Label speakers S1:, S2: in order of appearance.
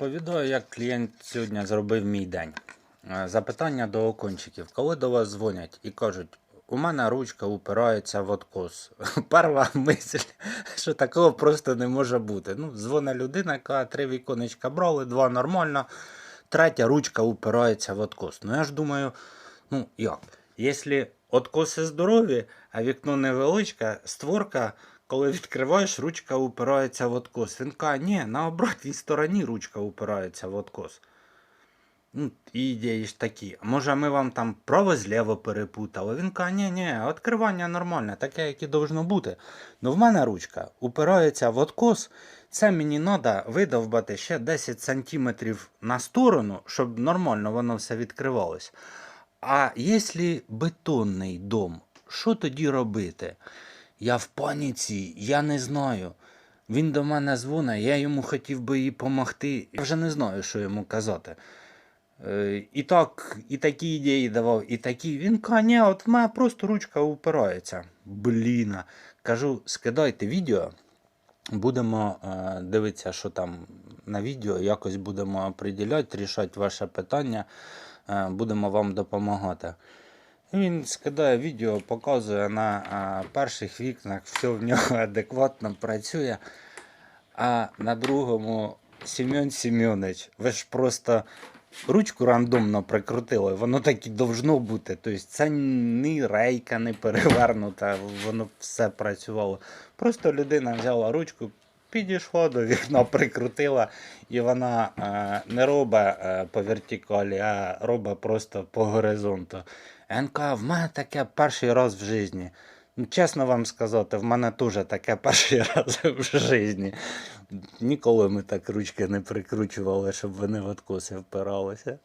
S1: Розповідаю, як клієнт сьогодні зробив мій день. Е, Запитання до окончиків. Коли до вас дзвонять і кажуть, у мене ручка упирається в откос. Перша мисль, що такого просто не може бути. Ну, дзвонить людина, яка три віконечка брали, два нормально, третя ручка упирається в откос. Ну я ж думаю, ну як? Якщо откоси здорові, а вікно невеличке, створка, коли відкриваєш, ручка упирається в откос. Він каже, ні, на обратній стороні ручка упирається в откос. Ну, і ідеї ж такі. Може, ми вам там право-зліво перепутали. Він каже, ні, ні, відкривання нормальне, таке, як і должно бути. Ну, в мене ручка упирається в откос. Це мені треба видовбати ще 10 сантиметрів на сторону, щоб нормально воно все відкривалось. А якщо бетонний дом, що тоді робити? Я в паніці, я не знаю. Він до мене дзвонить, я йому хотів би їй допомогти. Я вже не знаю, що йому казати. Е, І так, і такі ідеї давав, і такі. Він каже, ні, от в мене просто ручка упирається. Бліна. Кажу, скидайте відео, будемо е, дивитися, що там на відео, якось будемо определяти, рішати ваше питання, е, будемо вам допомагати. Він скидає відео, показує на перших вікнах, все в нього адекватно працює. А на другому Семен Семенович, ви ж просто ручку рандомно прикрутили, воно так і должно бути. Тобто це ні рейка не перевернута, воно все працювало. Просто людина взяла ручку, підійшла до вікна, прикрутила, і вона не робить по вертикалі, а робить просто по горизонту. Він в мене таке перший раз в житті. Ну, чесно вам сказати, в мене теж таке перший раз в житті. Ніколи ми так ручки не прикручували, щоб вони в откоси впиралися.